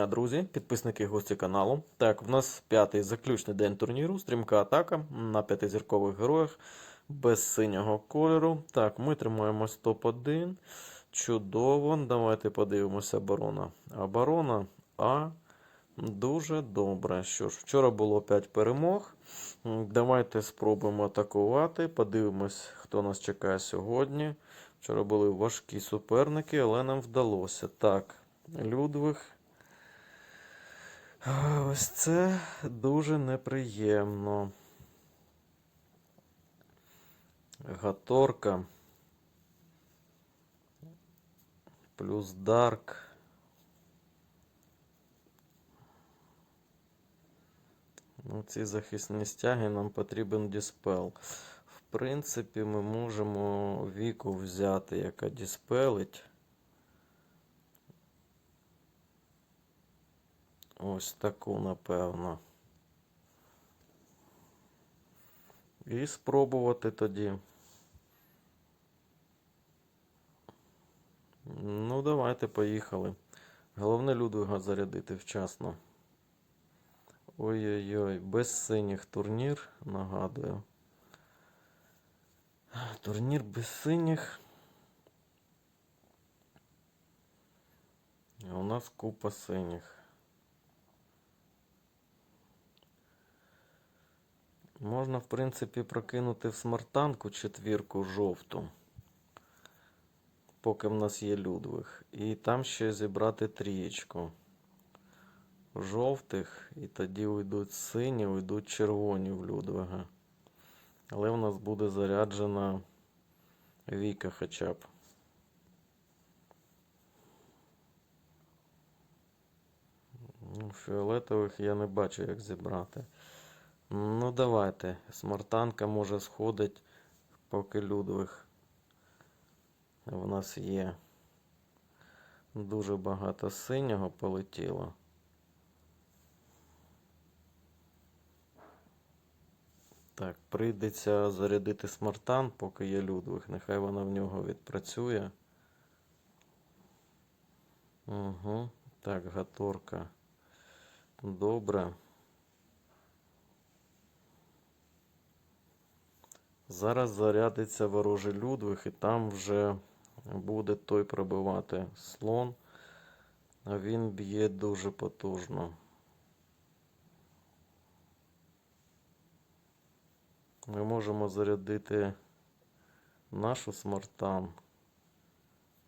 дня, друзі, підписники гості каналу. Так, в нас п'ятий заключний день турніру, стрімка атака на п'ятизіркових героях без синього кольору. Так, ми тримаємось топ-1. Чудово. Давайте подивимося оборона. Оборона А. Дуже добре. Що ж, вчора було 5 перемог. Давайте спробуємо атакувати. Подивимось, хто нас чекає сьогодні. Вчора були важкі суперники, але нам вдалося. Так, Людвиг. Ось це дуже неприємно. Гаторка. Плюс Дарк. Ну, ці захисні стяги нам потрібен діспел. В принципі, ми можемо віку взяти, яка діспелить. Ось таку, напевно. І спробувати тоді. Ну, давайте поїхали. Головне Людвига зарядити вчасно. Ой-ой-ой, без синіх турнір, нагадую. Турнір без синіх. У нас купа синіх. Можна, в принципі, прокинути в смартанку четвірку жовту, поки в нас є Людвиг. І там ще зібрати трієчку жовтих, і тоді уйдуть сині, уйдуть червоні в Людвига. Але в нас буде заряджена Віка хоча б. Ну, Фіолетових я не бачу, як зібрати. Ну, давайте. Смартанка може сходить, поки Людвиг. В нас є дуже багато синього полетіло. Так, прийдеться зарядити смартан, поки є Людвиг. Нехай вона в нього відпрацює. Угу. Так, гаторка. Добре. Зараз зарядиться ворожий Людвиг, і там вже буде той пробивати слон. А він б'є дуже потужно. Ми можемо зарядити нашу смартан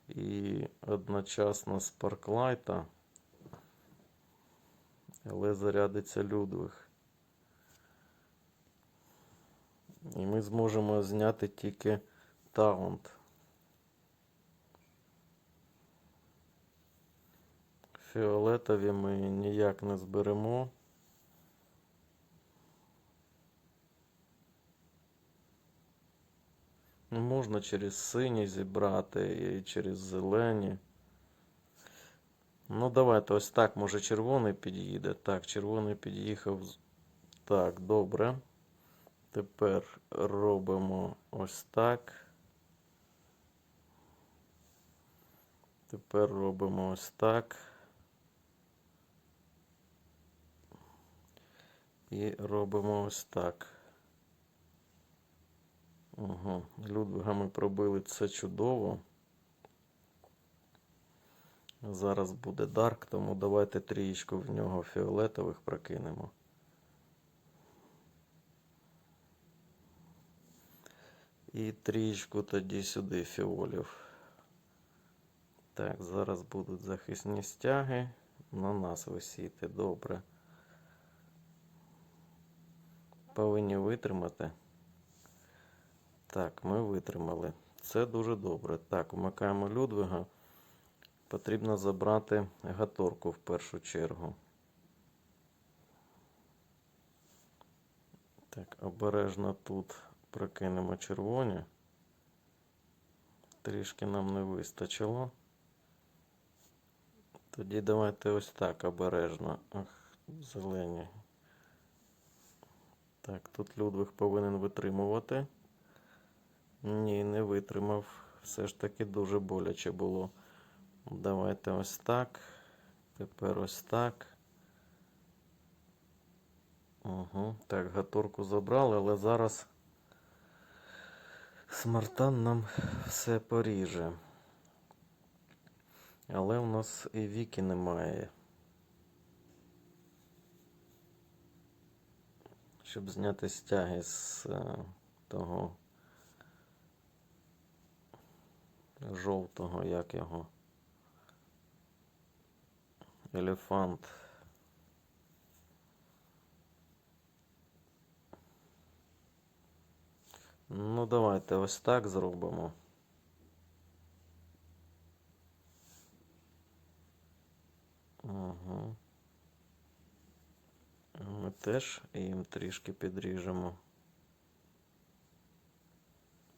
і одночасно спарклайта, але зарядиться Людвиг. І ми зможемо зняти тільки таунт. Фіолетові ми ніяк не зберемо. Ну, Можна через сині зібрати і через зелені. Ну, давайте ось так, може червоний під'їде. Так, червоний під'їхав. Так, добре. Тепер робимо ось так. Тепер робимо ось так. І робимо ось так. Угу. Людвига ми пробили це чудово. Зараз буде Дарк, тому давайте трієчку в нього фіолетових прокинемо. І трієчку тоді сюди фіолів. Так, зараз будуть захисні стяги на нас висіти. Добре. Повинні витримати. Так, ми витримали. Це дуже добре. Так, вмикаємо Людвига. Потрібно забрати гаторку в першу чергу. Так, обережно тут прокинемо червоні. Трішки нам не вистачило. Тоді давайте ось так обережно. Ах, зелені. Так, тут Людвиг повинен витримувати. Ні, не витримав. Все ж таки дуже боляче було. Давайте ось так. Тепер ось так. Угу. Так, гаторку забрали, але зараз смартан нам все поріже. Але у нас і віки немає. Щоб зняти стяги з е, того жовтого, як його. Елефант. Ну, давайте ось так зробимо. Угу. Ми теж їм трішки підріжемо.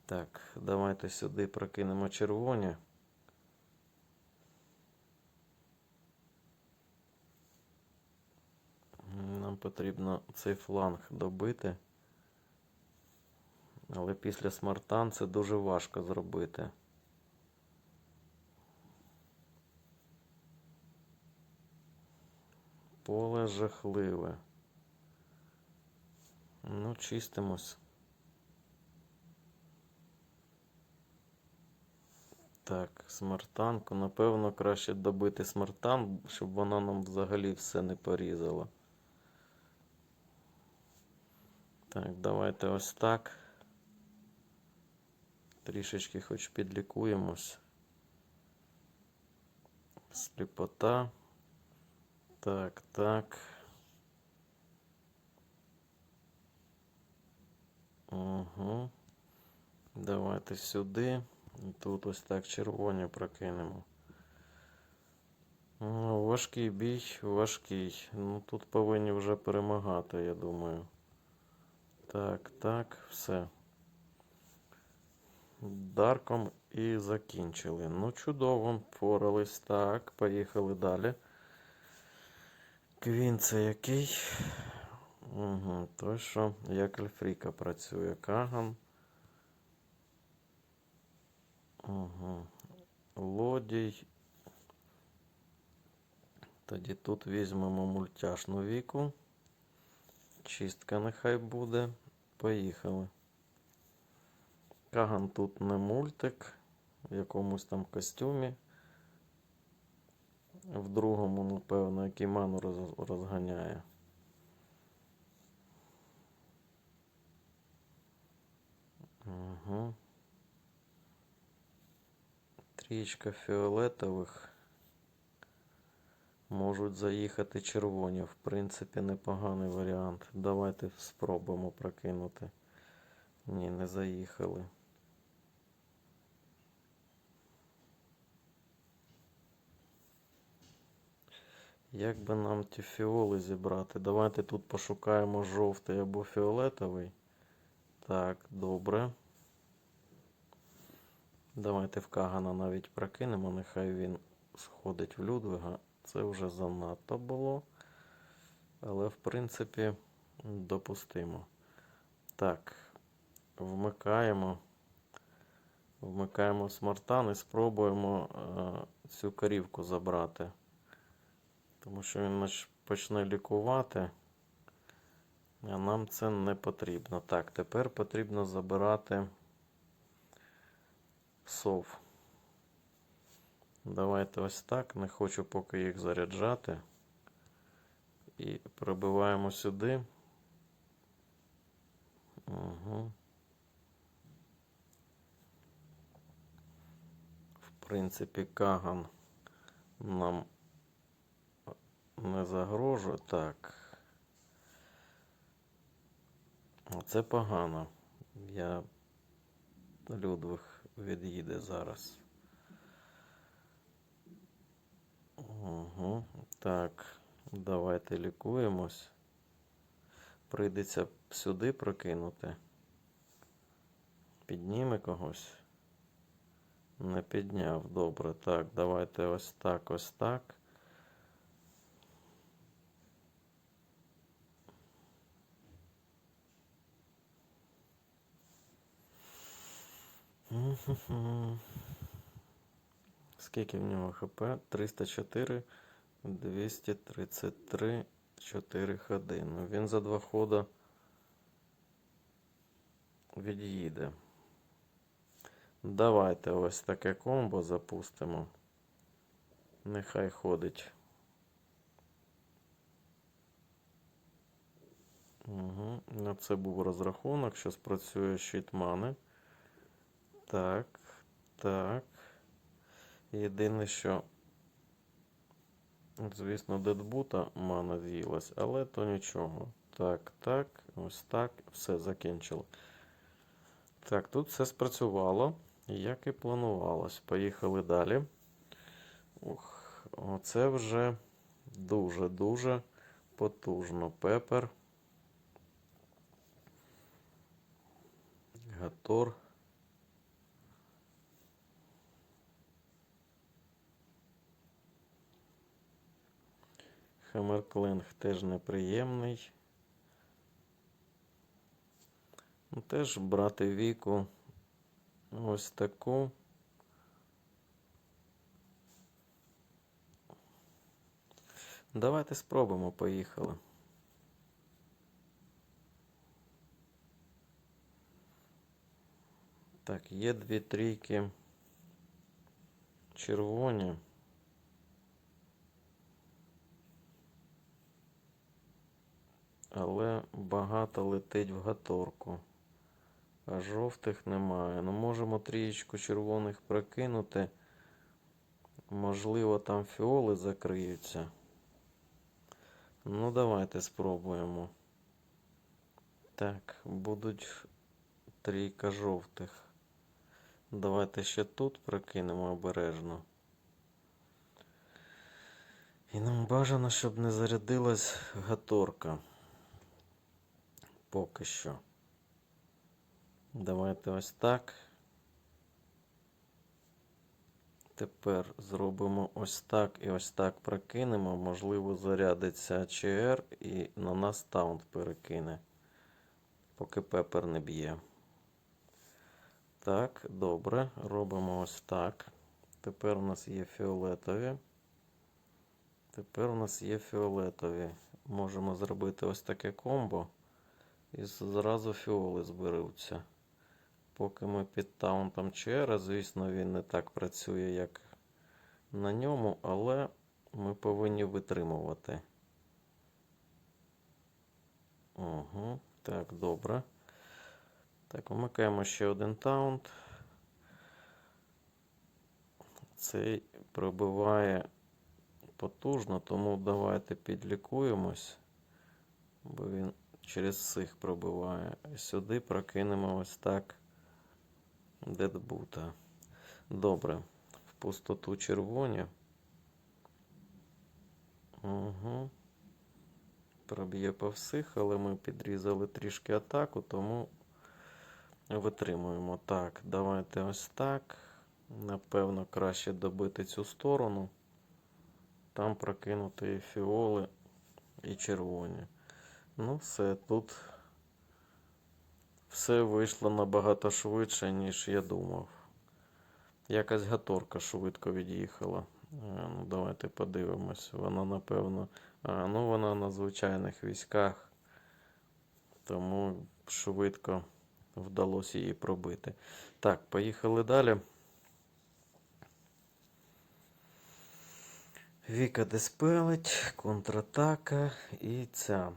Так, давайте сюди прокинемо червоні. Нам потрібно цей фланг добити. Але після смартан це дуже важко зробити. Поле жахливе. Ну, чистимось. Так, смартанку. Напевно, краще добити смартан, щоб вона нам взагалі все не порізала. Так, давайте ось так. Трішечки хоч підлікуємось. Сліпота. Так, так. Угу. Давайте сюди. Тут ось так червоні прокинемо. Ну, важкий бій, важкий. Ну тут повинні вже перемагати, я думаю. Так, так, все. Дарком і закінчили. Ну, чудово, впорались. Так, поїхали далі. Квін це який? Угу, той, що як Ельфріка працює. Каган. Угу. Лодій. Тоді тут візьмемо мультяшну віку. Чистка нехай буде. Поїхали. Каган тут не мультик, в якомусь там костюмі. В другому, напевно, Кіману роз, розганяє. Угу. Трічка фіолетових. Можуть заїхати червоні. В принципі, непоганий варіант. Давайте спробуємо прокинути. Ні, не заїхали. Як би нам ті фіоли зібрати? Давайте тут пошукаємо жовтий або фіолетовий. Так, добре. Давайте в Кагана навіть прокинемо, нехай він сходить в Людвига. Це вже занадто було. Але, в принципі, допустимо. Так, вмикаємо. Вмикаємо смартан і спробуємо е, цю корівку забрати. Тому що він почне лікувати. А нам це не потрібно. Так, тепер потрібно забирати сов. Давайте ось так. Не хочу поки їх заряджати. І пробиваємо сюди. Угу. В принципі, Каган нам не загрожує. Так. Це погано. Я Людвиг від'їде зараз. Угу. Так, давайте лікуємось. Прийдеться сюди прокинути. Підніме когось. Не підняв. Добре. Так, давайте ось так, ось так. Скільки в нього ХП? 304. 233 4 ходи. Ну, він за два хода від'їде. Давайте ось таке комбо запустимо. Нехай ходить. Угу. На це був розрахунок, що спрацює щит мани. Так, так. Єдине, що, звісно, дедбута мана з'їлась, але то нічого. Так, так, ось так, все закінчило. Так, тут все спрацювало, як і планувалось. Поїхали далі. Ух, оце вже дуже-дуже потужно. Пепер. Гатор. Хаммеркленг теж неприємний. Ну, Теж брати віку ось таку. Давайте спробуємо, поїхали. Так, є дві трійки червоні. Але багато летить в гаторку. А жовтих немає. Ну, можемо трієчку червоних прокинути. Можливо, там фіоли закриються. Ну, давайте спробуємо. Так, будуть трійка жовтих. Давайте ще тут прокинемо обережно. І нам бажано, щоб не зарядилась гаторка. Поки що. Давайте ось так. Тепер зробимо ось так і ось так прокинемо. Можливо, зарядиться ЧР і на нас таунт перекине. Поки пепер не б'є. Так, добре. Робимо ось так. Тепер у нас є фіолетові. Тепер у нас є фіолетові. Можемо зробити ось таке комбо. І зразу фіоли зберуться. Поки ми під таунтом ЧР, звісно, він не так працює, як на ньому, але ми повинні витримувати. Угу, так, добре. Так, вмикаємо ще один таунт. Цей пробиває потужно, тому давайте підлікуємось, бо він через цих пробиває. Сюди прокинемо ось так дедбута. Добре. В пустоту червоні. Угу. Проб'є по всіх, але ми підрізали трішки атаку, тому витримуємо. Так, давайте ось так. Напевно, краще добити цю сторону. Там прокинути фіоли і червоні. Ну, все, тут все вийшло набагато швидше, ніж я думав. Якась гаторка швидко від'їхала. Ну, Давайте подивимось. Вона, напевно. А, ну вона на звичайних військах. Тому швидко вдалося її пробити. Так, поїхали далі. Віка диспелить, контратака і ця.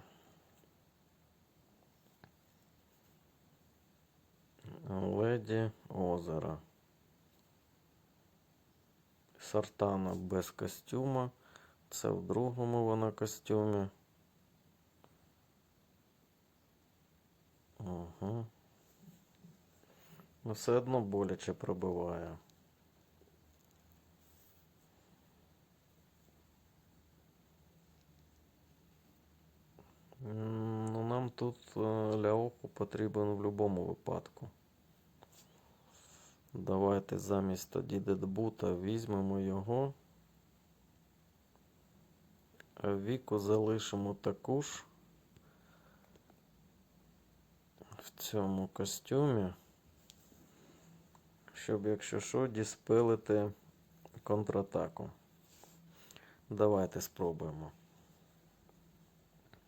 Леді озера. Сартана без костюма. Це в другому вона костюмі. Угу. Ну, все одно боляче пробиває. Ну, нам тут е, ляоку потрібен в будь-якому випадку. Давайте замість тоді дедбута візьмемо його. А віку залишимо таку ж в цьому костюмі, щоб, якщо що, діспелити контратаку. Давайте спробуємо.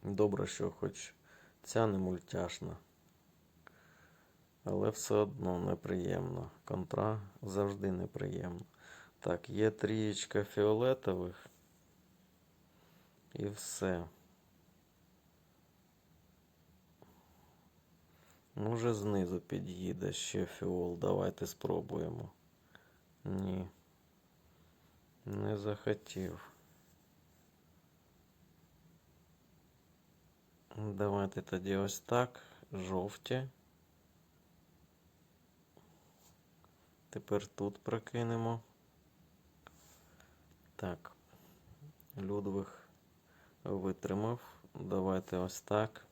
Добре, що хоч ця не мультяшна. Але все одно неприємно. Контра завжди неприємно. Так, є трієчка фіолетових. І все. Може знизу під'їде ще фіол. Давайте спробуємо. Ні. Не захотів. Давайте тоді ось так. Жовті. Тепер тут прокинемо. Так. Людвиг витримав. Давайте ось так.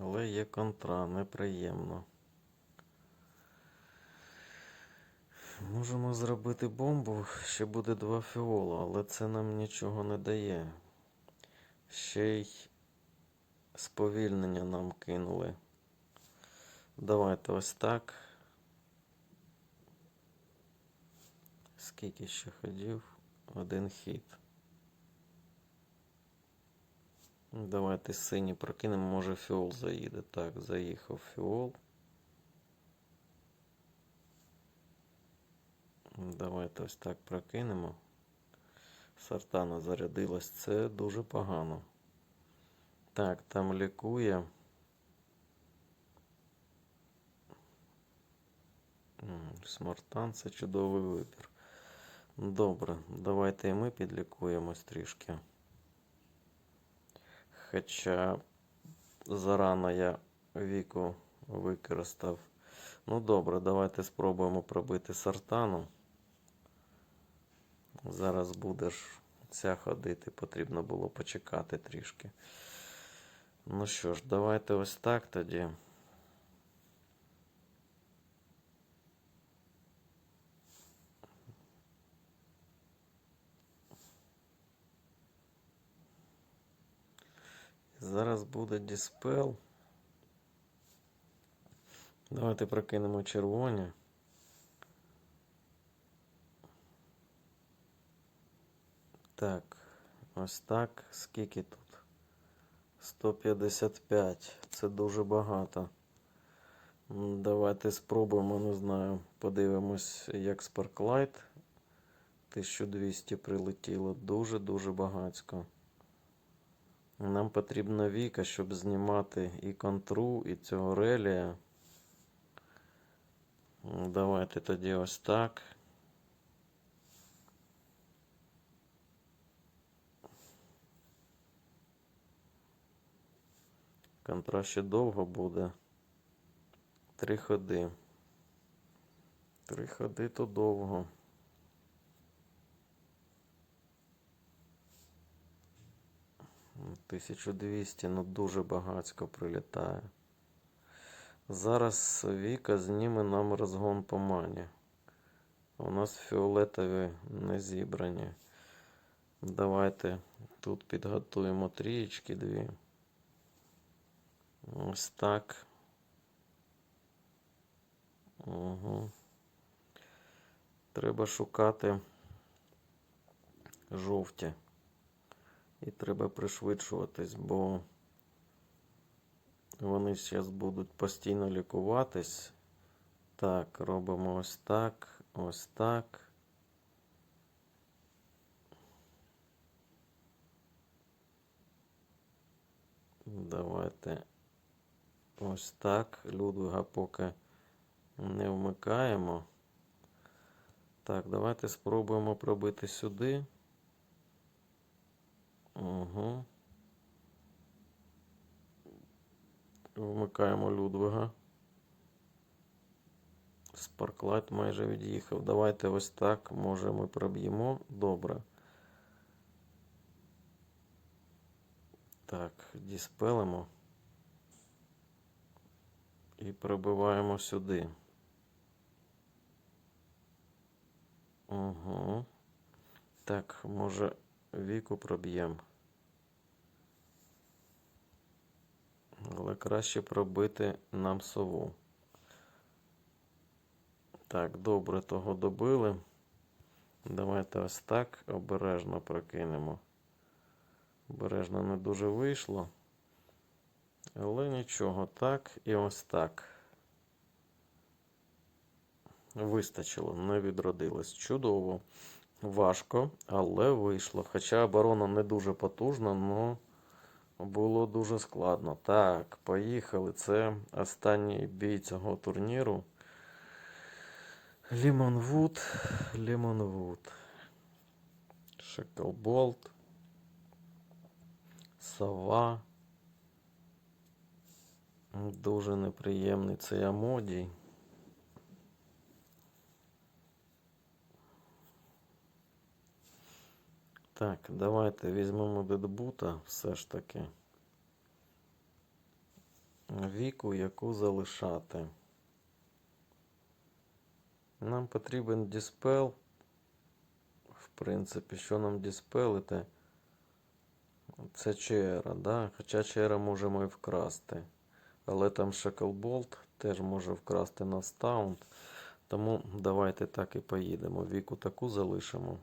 Але є контра, неприємно. Можемо зробити бомбу, ще буде два фіола, але це нам нічого не дає. Ще й сповільнення нам кинули. Давайте ось так. Скільки ще ходів? Один хід. Давайте синій прокинемо, може фіол заїде. Так, заїхав фіол. Давайте ось так прокинемо. Сартана зарядилась. Це дуже погано. Так, там лікує. М, Смартан це чудовий вибір. Добре, давайте і ми підлікуємось трішки. Хоча зарано я віку використав. Ну добре, давайте спробуємо пробити сартану. Зараз будеш ця ходити, потрібно було почекати трішки. Ну що ж, давайте ось так тоді. Зараз буде диспел. Давайте прокинемо червоні. Так, ось так. Скільки тут? 155. Це дуже багато. Давайте спробуємо, не знаю. Подивимось, як Sparklight. 1200 прилетіло. Дуже-дуже багатько. Нам потрібна Віка, щоб знімати і контру, і цього релія. Давайте тоді ось так. Контра ще довго буде. Три ходи. Три ходи то довго. М, 1200, ну дуже багацько прилітає. Зараз Віка зніме нам розгон по мані. У нас фіолетові не зібрані. Давайте тут підготуємо трієчки дві. Ось так. Угу. Треба шукати жовті. І треба пришвидшуватись, бо вони зараз будуть постійно лікуватись. Так, робимо ось так, ось так. Давайте ось так. Людвига поки не вмикаємо. Так, давайте спробуємо пробити сюди. Угу. Вмикаємо Людвига. Спарклайт майже від'їхав. Давайте ось так. Може ми проб'ємо. Добре. Так, діспелимо. І пробиваємо сюди. Угу. Так, може віку проб'ємо. Але краще пробити нам сову. Так, добре того добили. Давайте ось так обережно прокинемо. Обережно не дуже вийшло. Але нічого, так і ось так. Вистачило, не відродилось. Чудово. Важко, але вийшло. Хоча оборона не дуже потужна, але було дуже складно. Так, поїхали. Це останній бій цього турніру. Лімонвуд, Лімонвуд. Шекелболт. Сова. Дуже неприємний цей амодій. Так, давайте візьмемо дедбута все ж таки. Віку, яку залишати. Нам потрібен діспел. В принципі, що нам діспелити? Це Чера, да? Хоча Чера можемо і вкрасти. Але там Шеклболт теж може вкрасти нас таунт. Тому давайте так і поїдемо. Віку таку залишимо.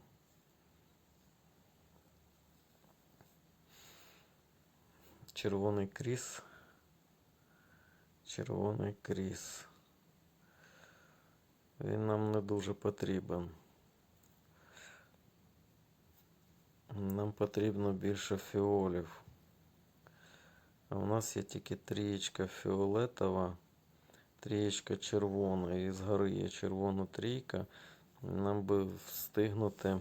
Червоний кріс. Червоний кріс. Він нам не дуже потрібен. Нам потрібно більше фіолів. А у нас є тільки трієчка фіолетова, трієчка червона. І згори є червона трійка. Нам би встигнути.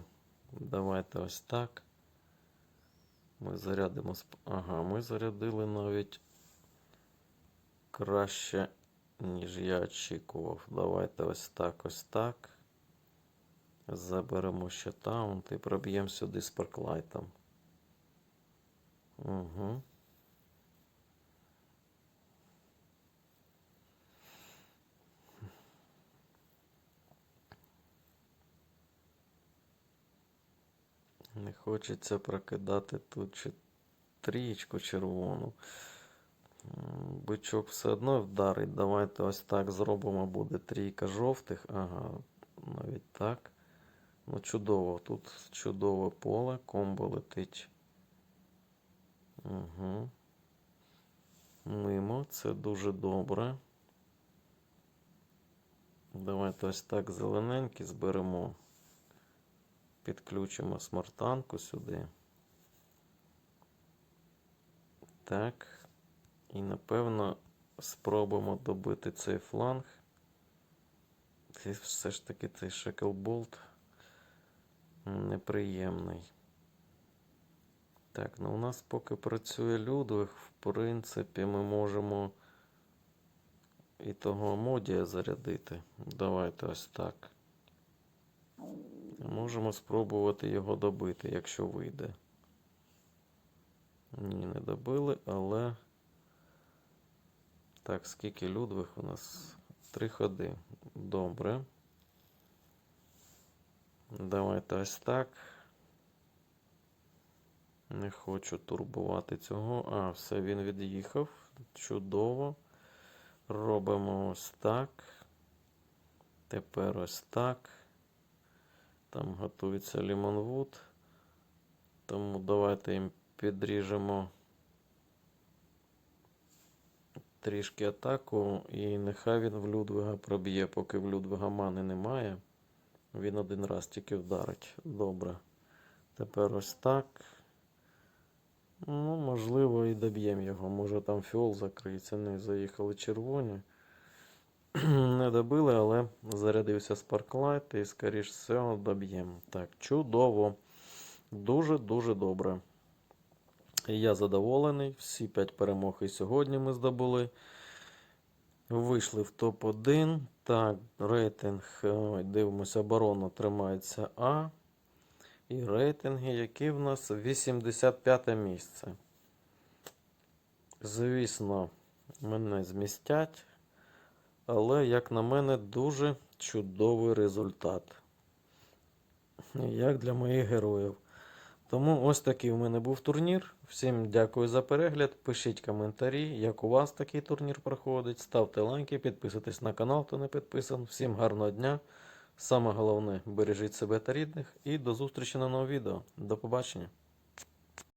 Давайте ось так. Ми зарядимо. Ага, ми зарядили навіть краще, ніж я очікував. Давайте ось так, ось так. Заберемо ще таунт і проб'ємо сюди спарклайтом. Угу. Не хочеться прокидати тут чи трієчку червону. Бичок все одно вдарить. Давайте ось так зробимо. Буде трійка жовтих. Ага, навіть так. Ну, чудово. Тут чудове поле. Комбо летить. Угу. Мимо. Це дуже добре. Давайте ось так зелененький зберемо. Підключимо смартанку сюди. Так. І напевно спробуємо добити цей фланг. Це все ж таки цей шекелболт неприємний. Так, ну у нас поки працює Людвиг, в принципі, ми можемо і того модія зарядити. Давайте ось так. Можемо спробувати його добити, якщо вийде. Ні, не добили, але. Так, скільки Людвиг у нас? Три ходи. Добре. Давайте ось так. Не хочу турбувати цього. А, все, він від'їхав. Чудово. Робимо ось так. Тепер ось так. Там готується лімонвуд. Тому давайте їм підріжемо трішки атаку. І нехай він в Людвига проб'є, поки в Людвига мани немає. Він один раз тільки вдарить. Добре. Тепер ось так. Ну, можливо, і доб'ємо його. Може там фіол закриється. Не заїхали червоні. Не добили, але зарядився Sparklight і, скоріш всього, доб'ємо. Так, чудово. Дуже-дуже добре. Я задоволений. Всі 5 перемог і сьогодні ми здобули. Вийшли в топ-1. Так, рейтинг. Дивимося, оборона тримається А. І рейтинги, які в нас 85 місце. Звісно, мене змістять. Але, як на мене, дуже чудовий результат. Як для моїх героїв. Тому ось такий у мене був турнір. Всім дякую за перегляд. Пишіть коментарі, як у вас такий турнір проходить. Ставте лайки, підписуйтесь на канал, хто не підписаний. Всім гарного дня. Саме головне, бережіть себе та рідних. І до зустрічі на новому відео. До побачення.